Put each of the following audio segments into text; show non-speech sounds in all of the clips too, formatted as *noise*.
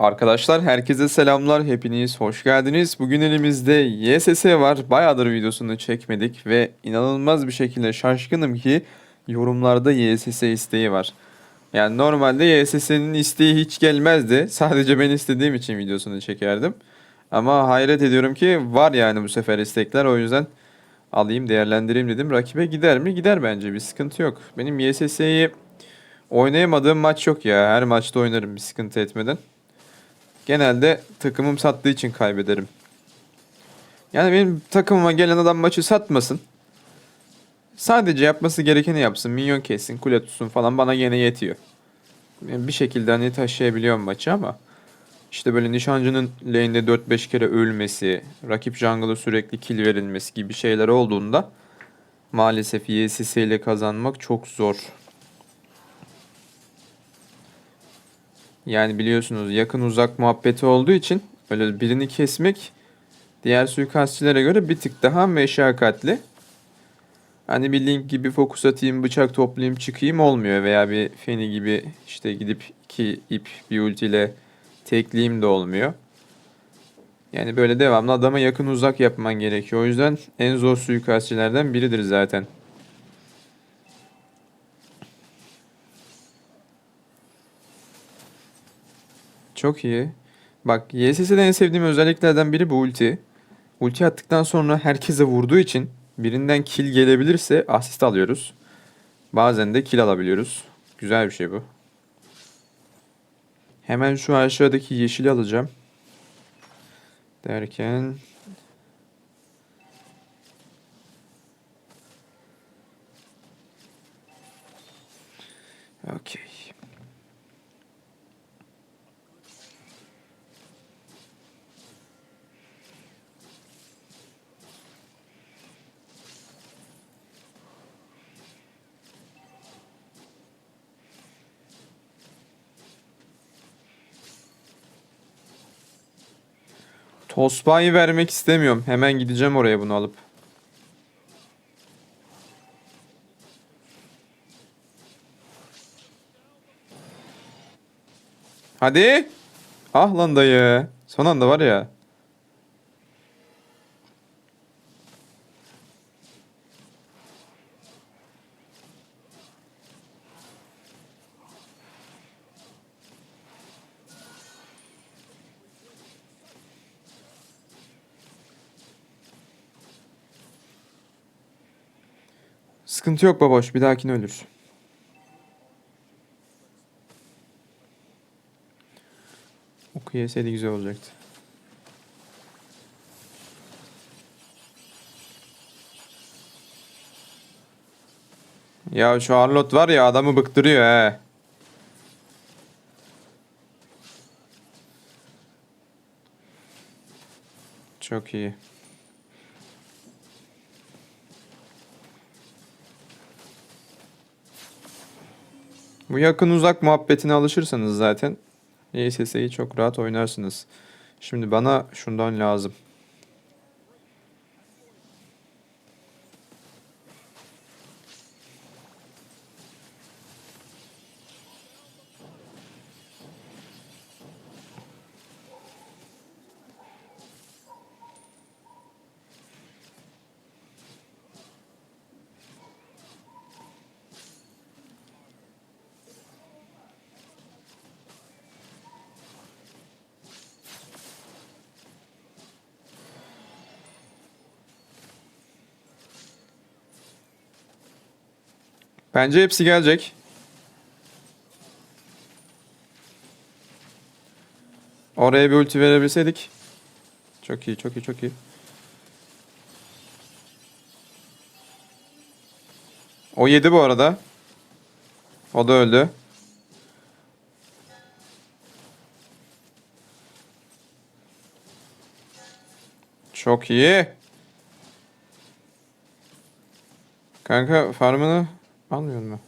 Arkadaşlar herkese selamlar. Hepiniz hoş geldiniz. Bugün elimizde YSS var. Bayağıdır videosunu çekmedik ve inanılmaz bir şekilde şaşkınım ki yorumlarda YSS isteği var. Yani normalde YSS'nin isteği hiç gelmezdi. *laughs* Sadece ben istediğim için videosunu çekerdim. Ama hayret ediyorum ki var yani bu sefer istekler. O yüzden alayım değerlendireyim dedim. Rakibe gider mi? Gider bence. Bir sıkıntı yok. Benim YSS'yi oynayamadığım maç yok ya. Her maçta oynarım bir sıkıntı etmeden. Genelde takımım sattığı için kaybederim. Yani benim takımıma gelen adam maçı satmasın. Sadece yapması gerekeni yapsın. Minyon kessin, kule tutsun falan bana gene yetiyor. Yani bir şekilde hani taşıyabiliyorum maçı ama işte böyle nişancının lane'de 4-5 kere ölmesi, rakip jungle'a sürekli kill verilmesi gibi şeyler olduğunda maalesef YSS ile kazanmak çok zor. Yani biliyorsunuz yakın uzak muhabbeti olduğu için öyle birini kesmek diğer suikastçilere göre bir tık daha meşakkatli. Hani bir link gibi fokus atayım, bıçak toplayayım, çıkayım olmuyor veya bir feni gibi işte gidip iki ip bir ultiyle tekleyeyim de olmuyor. Yani böyle devamlı adama yakın uzak yapman gerekiyor. O yüzden en zor suikastçilerden biridir zaten. Çok iyi. Bak YSS'de en sevdiğim özelliklerden biri bu ulti. Ulti attıktan sonra herkese vurduğu için birinden kill gelebilirse asist alıyoruz. Bazen de kill alabiliyoruz. Güzel bir şey bu. Hemen şu aşağıdaki yeşili alacağım. Derken Okey. Tosba'yı vermek istemiyorum. Hemen gideceğim oraya bunu alıp. Hadi. Ah lan dayı. Son anda var ya. Sıkıntı yok baboş. Bir dahakine ölür. Oku güzel olacaktı. Ya şu Arlot var ya adamı bıktırıyor he. Çok iyi. Bu yakın uzak muhabbetine alışırsanız zaten YSS'yi çok rahat oynarsınız. Şimdi bana şundan lazım. Bence hepsi gelecek. Oraya bir ulti verebilseydik. Çok iyi, çok iyi, çok iyi. O yedi bu arada. O da öldü. Çok iyi. Kanka farmını Almıyor mu?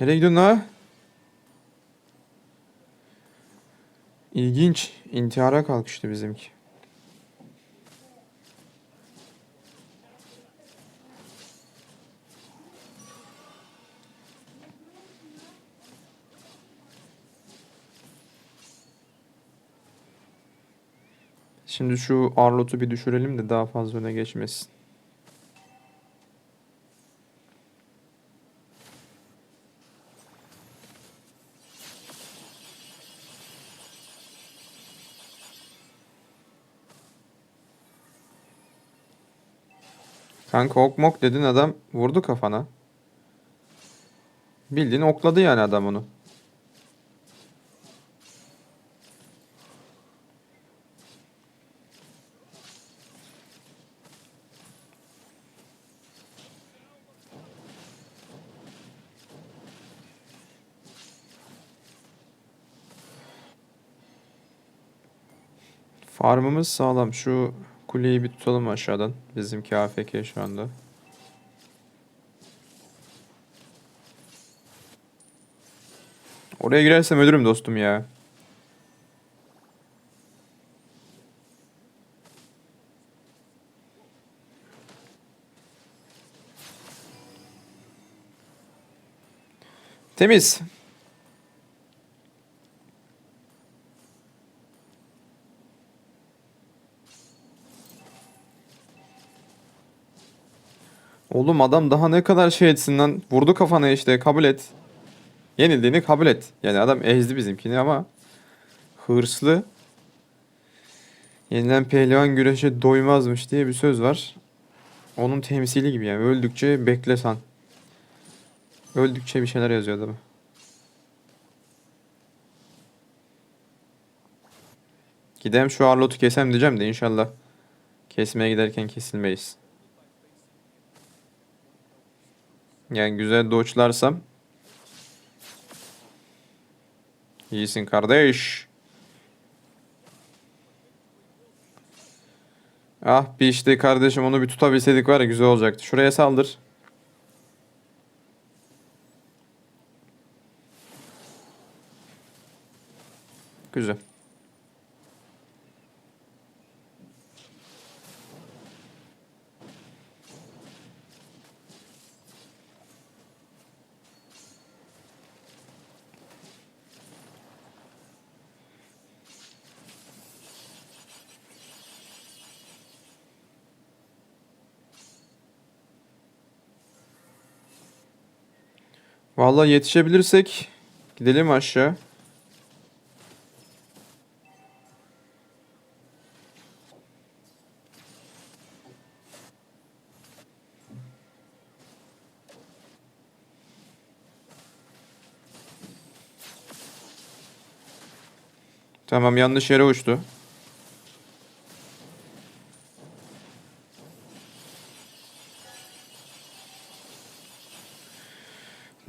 Nereye gidiyorsun la? İlginç. intihara kalkıştı bizimki. Şimdi şu Arlot'u bir düşürelim de daha fazla öne geçmesin. Kanka ok mok dedin adam vurdu kafana. Bildiğin okladı yani adam onu. Farmımız sağlam. Şu kuleyi bir tutalım aşağıdan. Bizimki AFK şu anda. Oraya girersem ölürüm dostum ya. Temiz. Oğlum adam daha ne kadar şey etsin lan. Vurdu kafana işte kabul et. Yenildiğini kabul et. Yani adam ezdi bizimkini ama hırslı. Yenilen pehlivan güreşe doymazmış diye bir söz var. Onun temsili gibi yani. Öldükçe bekle san. Öldükçe bir şeyler yazıyor adam. Gidem şu Arlot'u kesem diyeceğim de inşallah. Kesmeye giderken kesilmeyiz. Yani güzel doçlarsam. İyisin kardeş. Ah bir işte kardeşim onu bir tutabilseydik var ya güzel olacaktı. Şuraya saldır. Güzel. Vallahi yetişebilirsek gidelim aşağı. Tamam yanlış yere uçtu.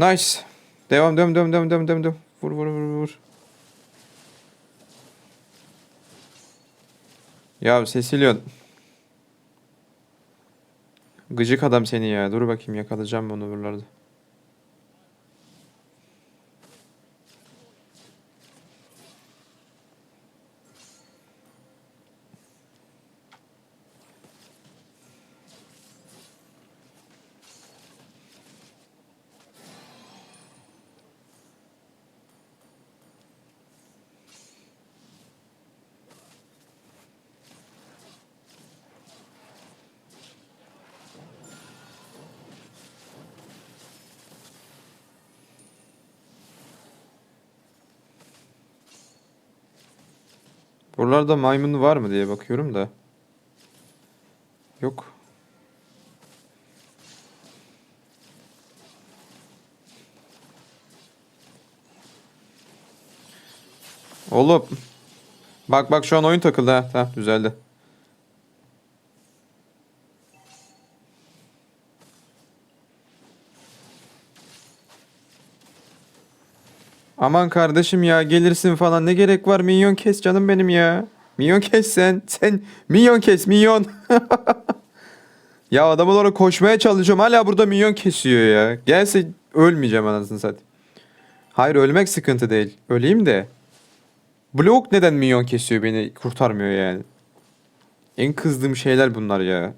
Nice. Devam devam devam devam devam devam. Vur vur vur vur. Ya Cecilion. Gıcık adam seni ya. Dur bakayım yakalayacağım bunu buralarda. Buralarda maymun var mı diye bakıyorum da. Yok. Oğlum. Bak bak şu an oyun takıldı ha. Tamam düzeldi. Aman kardeşim ya gelirsin falan ne gerek var minyon kes canım benim ya. Minyon kes sen. Sen minyon kes minyon. *laughs* ya adam olarak koşmaya çalışıyorum hala burada minyon kesiyor ya. Gelse ölmeyeceğim anasını satayım. Hayır ölmek sıkıntı değil. Öleyim de. Blok neden minyon kesiyor beni kurtarmıyor yani. En kızdığım şeyler bunlar ya.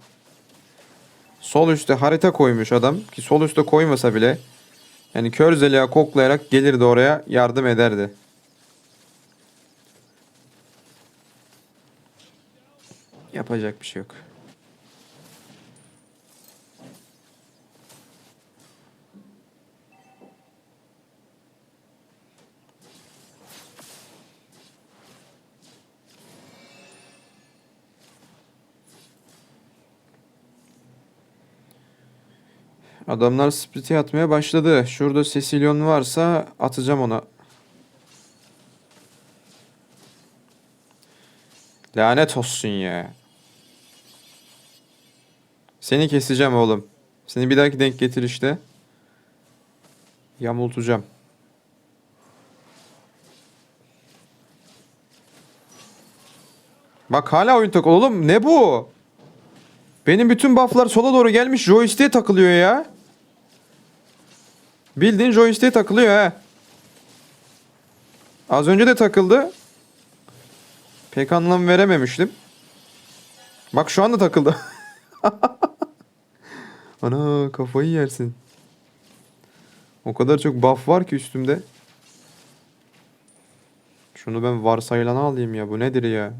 Sol üstte harita koymuş adam ki sol üstte koymasa bile yani kör zeliha koklayarak gelirdi oraya yardım ederdi. Yapacak bir şey yok. Adamlar split'i atmaya başladı. Şurada Cecilion varsa atacağım ona. Lanet olsun ya. Seni keseceğim oğlum. Seni bir dahaki denk getir işte. Yamultacağım. Bak hala oyun tak oğlum ne bu? Benim bütün bufflar sola doğru gelmiş joystick'e takılıyor ya. Bildiğin joystick'e takılıyor ha. Az önce de takıldı. Pek anlam verememiştim. Bak şu anda takıldı. *laughs* Ana kafayı yersin. O kadar çok buff var ki üstümde. Şunu ben varsayılana alayım ya. Bu nedir ya?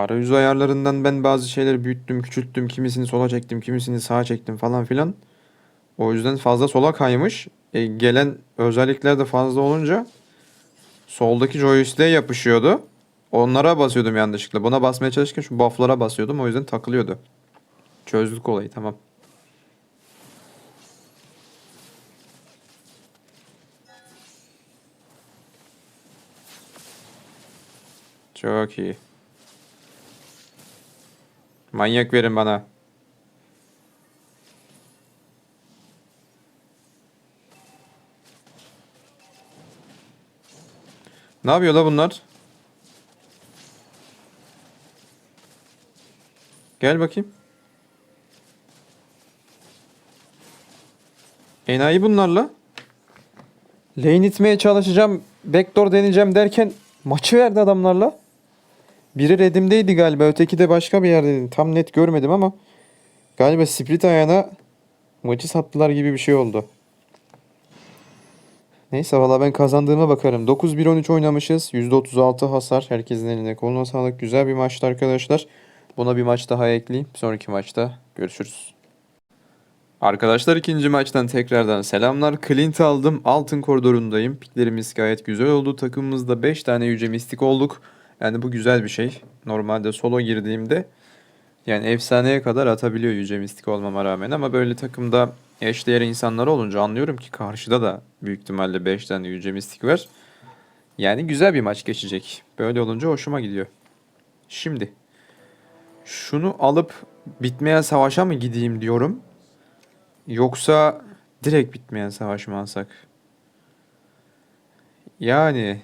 Arayüz ayarlarından ben bazı şeyleri büyüttüm, küçülttüm, kimisini sola çektim, kimisini sağa çektim falan filan. O yüzden fazla sola kaymış. E, gelen özellikler de fazla olunca soldaki joystick'e yapışıyordu. Onlara basıyordum yanlışlıkla. Buna basmaya çalışırken şu buff'lara basıyordum. O yüzden takılıyordu. Çözdük olayı tamam. Çok iyi. Manyak verin bana. Ne yapıyor la bunlar? Gel bakayım. Enayi bunlarla. Lane itmeye çalışacağım. Backdoor deneyeceğim derken maçı verdi adamlarla. Biri redimdeydi galiba. Öteki de başka bir yerdeydi. Tam net görmedim ama galiba split ayağına maçı sattılar gibi bir şey oldu. Neyse valla ben kazandığıma bakarım. 9-1-13 oynamışız. %36 hasar. Herkesin eline koluna sağlık. Güzel bir maçtı arkadaşlar. Buna bir maç daha ekleyeyim. Sonraki maçta görüşürüz. Arkadaşlar ikinci maçtan tekrardan selamlar. Clint aldım. Altın koridorundayım. Piklerimiz gayet güzel oldu. Takımımızda 5 tane yüce mistik olduk. Yani bu güzel bir şey. Normalde solo girdiğimde yani efsaneye kadar atabiliyor yüce mistik olmama rağmen ama böyle takımda eşdeğer insanlar olunca anlıyorum ki karşıda da büyük ihtimalle 5 tane yüce mistik var. Yani güzel bir maç geçecek. Böyle olunca hoşuma gidiyor. Şimdi şunu alıp bitmeyen savaşa mı gideyim diyorum. Yoksa direkt bitmeyen savaş mı alsak? Yani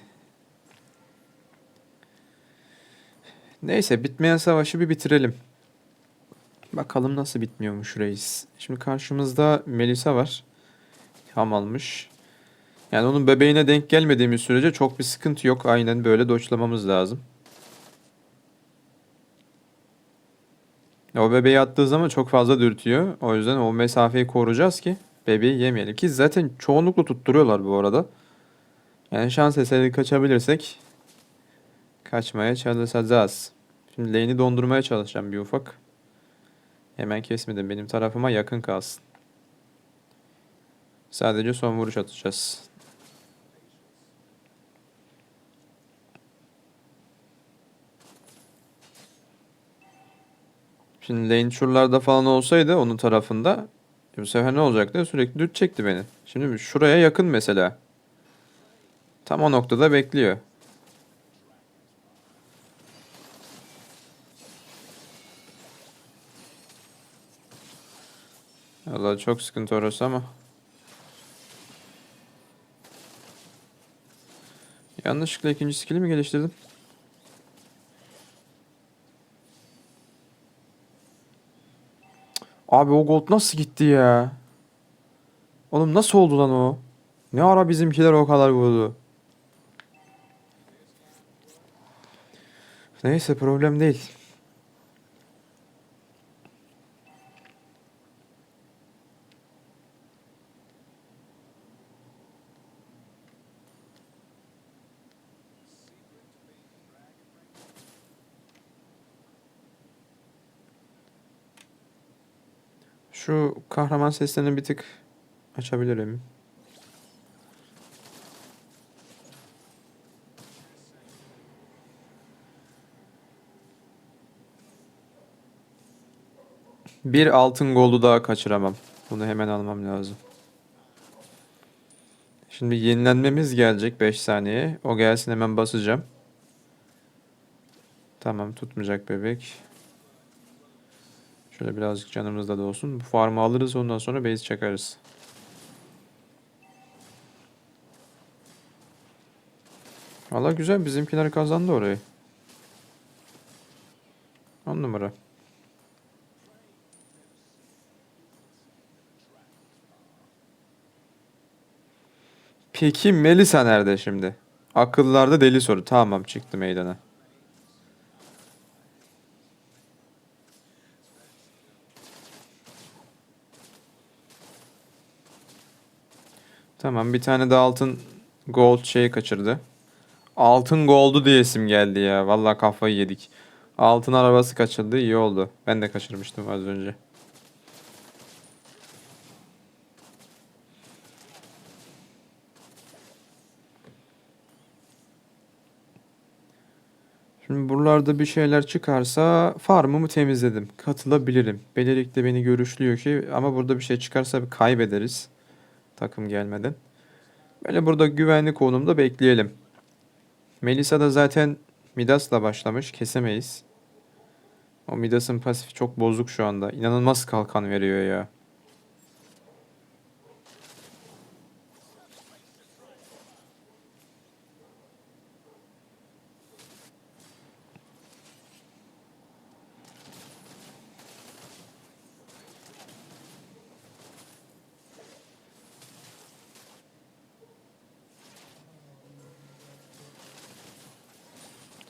Neyse bitmeyen savaşı bir bitirelim. Bakalım nasıl bitmiyormuş reis. Şimdi karşımızda Melisa var. Ham almış. Yani onun bebeğine denk gelmediğimiz sürece çok bir sıkıntı yok. Aynen böyle doçlamamız lazım. O bebeği attığı zaman çok fazla dürtüyor. O yüzden o mesafeyi koruyacağız ki bebeği yemeyelim. Ki zaten çoğunlukla tutturuyorlar bu arada. Yani şans eseri kaçabilirsek kaçmaya çalışacağız. Şimdi lane'i dondurmaya çalışacağım bir ufak. Hemen kesmedim. Benim tarafıma yakın kalsın. Sadece son vuruş atacağız. Şimdi lane şuralarda falan olsaydı onun tarafında bu sefer ne olacaktı? Sürekli düt çekti beni. Şimdi şuraya yakın mesela. Tam o noktada bekliyor. Allah çok sıkıntı orası ama. Yanlışlıkla ikinci skill'i mi geliştirdim? Abi o gold nasıl gitti ya? Oğlum nasıl oldu lan o? Ne ara bizimkiler o kadar vurdu? Neyse problem değil. Şu kahraman seslerini bir tık açabilirim. Bir altın goldu daha kaçıramam. Bunu hemen almam lazım. Şimdi yenilenmemiz gelecek 5 saniye. O gelsin hemen basacağım. Tamam tutmayacak bebek. Şöyle birazcık canımızda da olsun. Bu farmı alırız ondan sonra base çakarız. Valla güzel bizimkiler kazandı orayı. 10 numara. Peki Melisa nerede şimdi? Akıllarda deli soru. Tamam çıktı meydana. Tamam bir tane de altın gold şey kaçırdı. Altın goldu diye isim geldi ya. Vallahi kafayı yedik. Altın arabası kaçırdı iyi oldu. Ben de kaçırmıştım az önce. Şimdi buralarda bir şeyler çıkarsa farmımı temizledim. Katılabilirim. Belirik de beni görüşlüyor ki ama burada bir şey çıkarsa kaybederiz. Takım gelmeden. Böyle burada güvenli konumda bekleyelim. Melisa da zaten Midas'la başlamış. Kesemeyiz. O Midas'ın pasifi çok bozuk şu anda. İnanılmaz kalkan veriyor ya.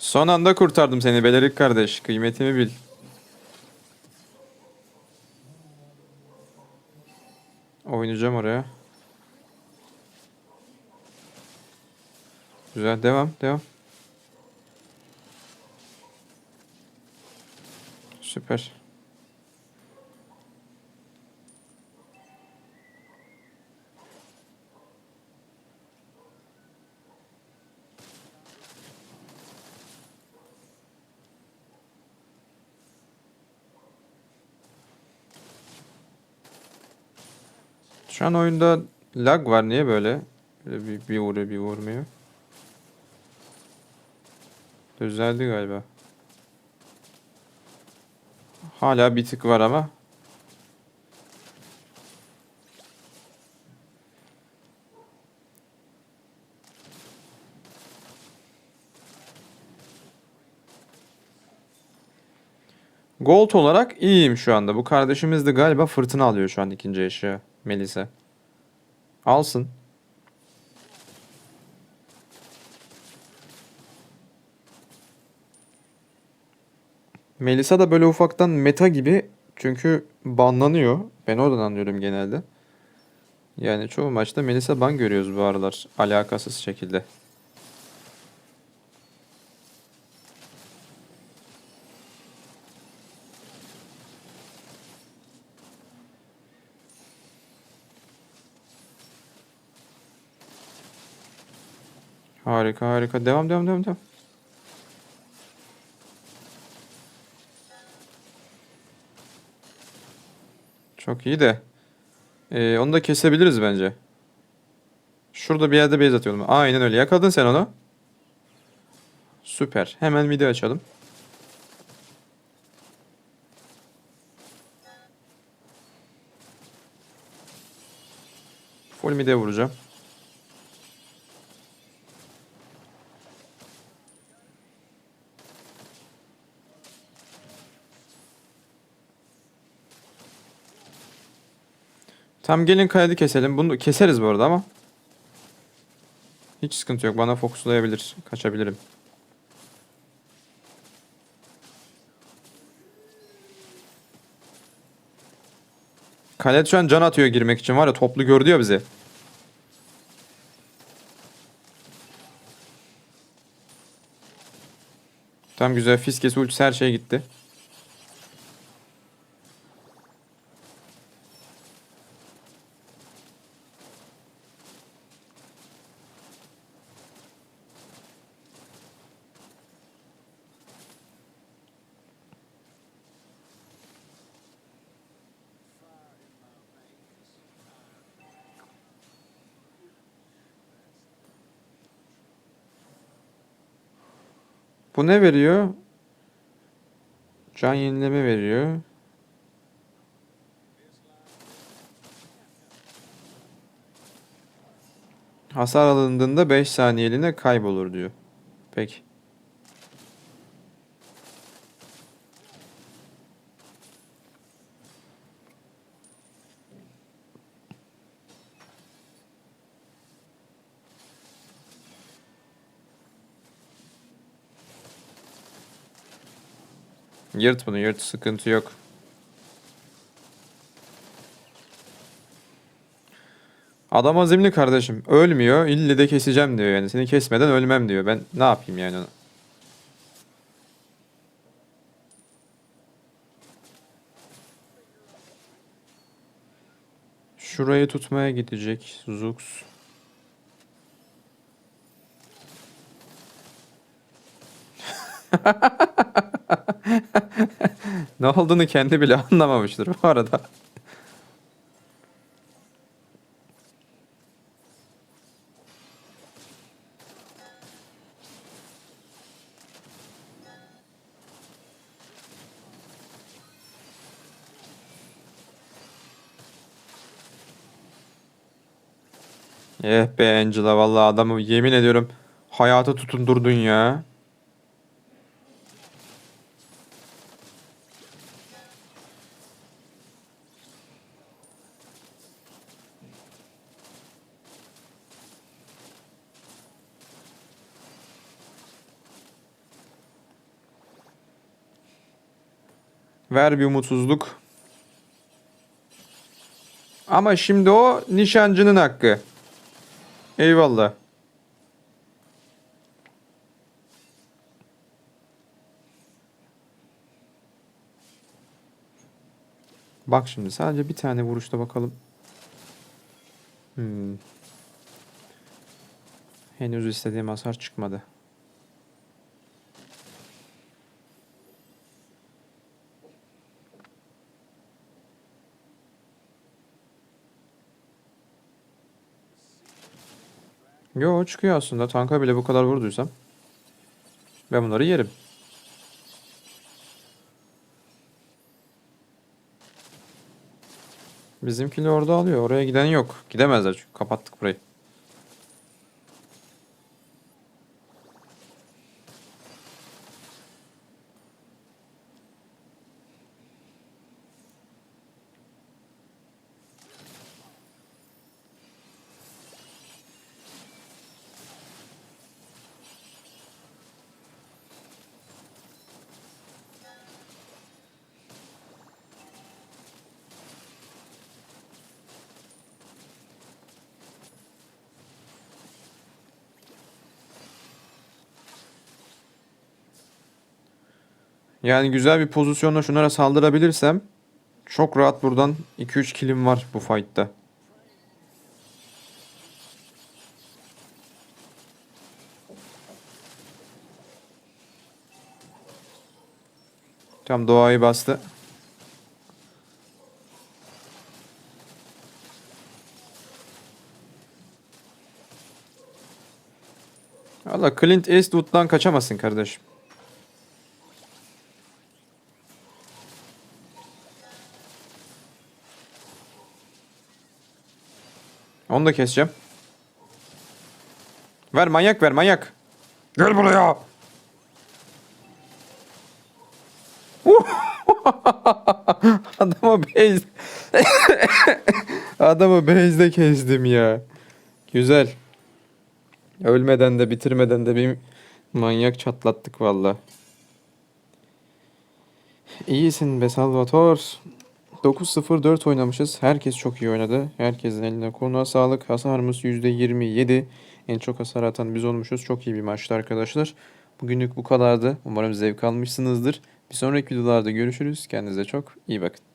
Son anda kurtardım seni Belerik kardeş. Kıymetimi bil. Oynayacağım oraya. Güzel devam devam. Süper. Şu an oyunda lag var. Niye böyle? Böyle bir, bir vuruyor bir vurmuyor. Düzeldi galiba. Hala bir tık var ama. Gold olarak iyiyim şu anda. Bu kardeşimiz de galiba fırtına alıyor şu an ikinci eşya. Melisa. Alsın. Melisa da böyle ufaktan meta gibi çünkü banlanıyor. Ben oradan anlıyorum genelde. Yani çoğu maçta Melisa ban görüyoruz bu aralar alakasız şekilde. Harika harika. Devam devam devam devam. Çok iyi de. Ee, onu da kesebiliriz bence. Şurada bir yerde base atıyorum. Aynen öyle. Yakaladın sen onu. Süper. Hemen midi açalım. Full mid'e vuracağım. Tam gelin kaydı keselim. Bunu keseriz bu arada ama. Hiç sıkıntı yok. Bana fokuslayabilir. Kaçabilirim. Kalet şu an can atıyor girmek için var ya toplu gördü ya bizi. Tam güzel fiskesi ultisi her şey gitti. Bu ne veriyor? Can yenileme veriyor. Hasar alındığında 5 saniyeliğine kaybolur diyor. Peki. Yırt bunu yırt sıkıntı yok. Adam azimli kardeşim. Ölmüyor. İlle de keseceğim diyor yani. Seni kesmeden ölmem diyor. Ben ne yapayım yani ona? Şurayı tutmaya gidecek Zux. *laughs* *laughs* ne olduğunu kendi bile anlamamıştır bu arada. Eh be Angela vallahi adamı yemin ediyorum hayata tutundurdun ya. Ver bir umutsuzluk. Ama şimdi o nişancının hakkı. Eyvallah. Bak şimdi sadece bir tane vuruşta bakalım. Hmm. Henüz istediğim hasar çıkmadı. Yo çıkıyor aslında. Tanka bile bu kadar vurduysam. Ben bunları yerim. Bizimkini orada alıyor. Oraya giden yok. Gidemezler çünkü kapattık burayı. Yani güzel bir pozisyonla şunlara saldırabilirsem çok rahat buradan 2-3 kilim var bu fight'ta. Tam doğayı bastı. Valla Clint Eastwood'dan kaçamazsın kardeşim. Onu da keseceğim. Ver manyak ver manyak. Gel buraya. *laughs* Adamı base. *laughs* Adamı base'de kestim ya. Güzel. Ölmeden de bitirmeden de bir manyak çatlattık valla. İyisin be Salvator. 9-0-4 oynamışız. Herkes çok iyi oynadı. Herkesin eline koluna sağlık. Hasarımız %27. En çok hasar atan biz olmuşuz. Çok iyi bir maçtı arkadaşlar. Bugünlük bu kadardı. Umarım zevk almışsınızdır. Bir sonraki videolarda görüşürüz. Kendinize çok iyi bakın.